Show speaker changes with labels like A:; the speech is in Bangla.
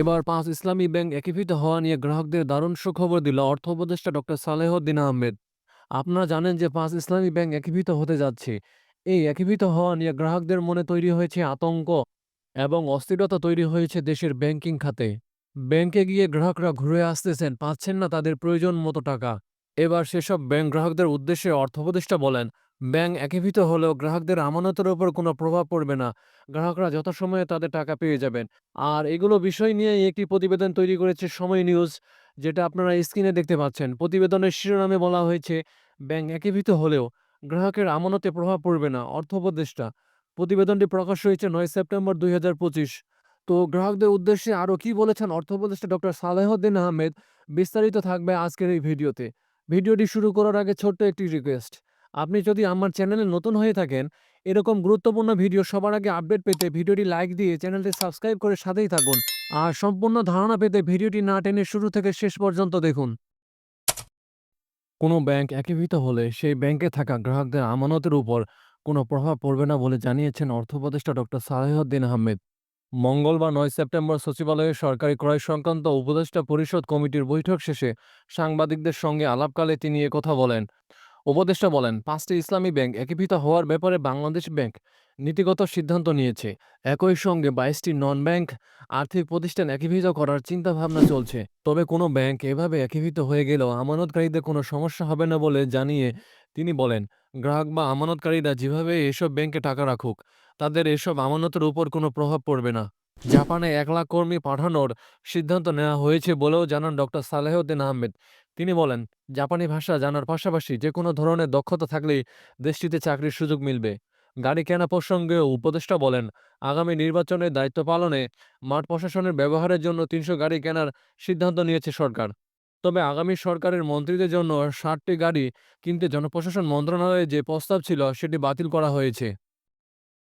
A: এবার পাঁচ ইসলামী ব্যাংক একীভূত হওয়া নিয়ে গ্রাহকদের দারুণ সুখবর দিল অর্থ উপদেষ্টা ডক্টর সালেহউদ্দিন আহমেদ। আপনারা জানেন যে পাঁচ ইসলামী ব্যাংক একীভূত হতে যাচ্ছে। এই একীভূত হওয়া নিয়ে গ্রাহকদের মনে তৈরি হয়েছে আতঙ্ক এবং অস্থিরতা তৈরি হয়েছে দেশের ব্যাংকিং খাতে। ব্যাংকে গিয়ে গ্রাহকরা ঘুরে আসতেছেন, পাচ্ছেন না তাদের প্রয়োজন মতো টাকা। এবার সেসব ব্যাংক গ্রাহকদের উদ্দেশ্যে অর্থ উপদেষ্টা বলেন ব্যাংক একীভূত হলেও গ্রাহকদের আমানতের ওপর কোনো প্রভাব পড়বে না। গ্রাহকরা যথাসময়ে তাদের টাকা পেয়ে যাবেন। আর এগুলো বিষয় নিয়ে একটি প্রতিবেদন তৈরি করেছে সময় নিউজ, যেটা আপনারা স্ক্রিনে দেখতে পাচ্ছেন। প্রতিবেদনের শিরোনামে বলা হয়েছে ব্যাংক একীভূত হলেও গ্রাহকের আমানতে প্রভাব পড়বে না, অর্থ উপদেষ্টা। প্রতিবেদনটি প্রকাশ হয়েছে নয় সেপ্টেম্বর দুই হাজার পঁচিশ। তো গ্রাহকদের উদ্দেশ্যে আরও কি বলেছেন অর্থ উপদেষ্টা ডক্টর সালেহদ্দিন আহমেদ? বিস্তারিত থাকবে আজকের এই ভিডিওতে। ভিডিওটি শুরু করার আগে ছোট্ট একটি রিকোয়েস্ট। আপনি যদি আমার চ্যানেলে নতুন হয়ে থাকেন, এরকম গুরুত্বপূর্ণ ভিডিও সবার আগে আপডেট পেতে ভিডিওটি লাইক দিয়ে চ্যানেলটি সাবস্ক্রাইব করে সাথেই থাকুন। আর সম্পূর্ণ ধারণা পেতে ভিডিওটি না টেনে শুরু থেকে শেষ পর্যন্ত দেখুন। কোনো ব্যাংক একীভূত হলে সেই ব্যাংকে থাকা গ্রাহকদের আমানতের উপর কোনো প্রভাব পড়বে না বলে জানিয়েছেন অর্থ উপদেষ্টা ডক্টর সালেহউদ্দিন আহমেদ। মঙ্গলবার নয় সেপ্টেম্বর সচিবালয়ে সরকারি ক্রয় সংক্রান্ত উপদেষ্টা পরিষদ কমিটির বৈঠক শেষে সাংবাদিকদের সঙ্গে আলাপকালে তিনি কথা বলেন। উপদেষ্টা বলেন, পাঁচটি ইসলামী ব্যাংক একীভূত হওয়ার ব্যাপারে বাংলাদেশ ব্যাংক নীতিগত সিদ্ধান্ত নিয়েছে। একই সঙ্গে বাইশটি নন ব্যাংক আর্থিক প্রতিষ্ঠান একীভূত করার চিন্তাভাবনা চলছে। তবে কোনো ব্যাংক এভাবে একীভূত হয়ে গেলেও আমানতকারীদের কোনো সমস্যা হবে না বলে জানিয়ে তিনি বলেন, গ্রাহক বা আমানতকারীরা যেভাবে এসব ব্যাংকে টাকা রাখুক, তাদের এসব আমানতের উপর কোনো প্রভাব পড়বে না। জাপানে এক লাখ কর্মী পাঠানোর সিদ্ধান্ত নেওয়া হয়েছে বলেও জানান ডক্টর সালেহউদ্দিন আহমেদ। তিনি বলেন, জাপানি ভাষা জানার পাশাপাশি যে কোনো ধরনের দক্ষতা থাকলেই দেশটিতে চাকরির সুযোগ মিলবে। গাড়ি কেনা প্রসঙ্গেও উপদেষ্টা বলেন, আগামী নির্বাচনের দায়িত্ব পালনে মাঠ প্রশাসনের ব্যবহারের জন্য তিনশো গাড়ি কেনার সিদ্ধান্ত নিয়েছে সরকার। তবে আগামী সরকারের মন্ত্রীদের জন্য ষাটটি গাড়ি কিনতে জনপ্রশাসন মন্ত্রণালয়ে যে প্রস্তাব ছিল, সেটি বাতিল করা হয়েছে।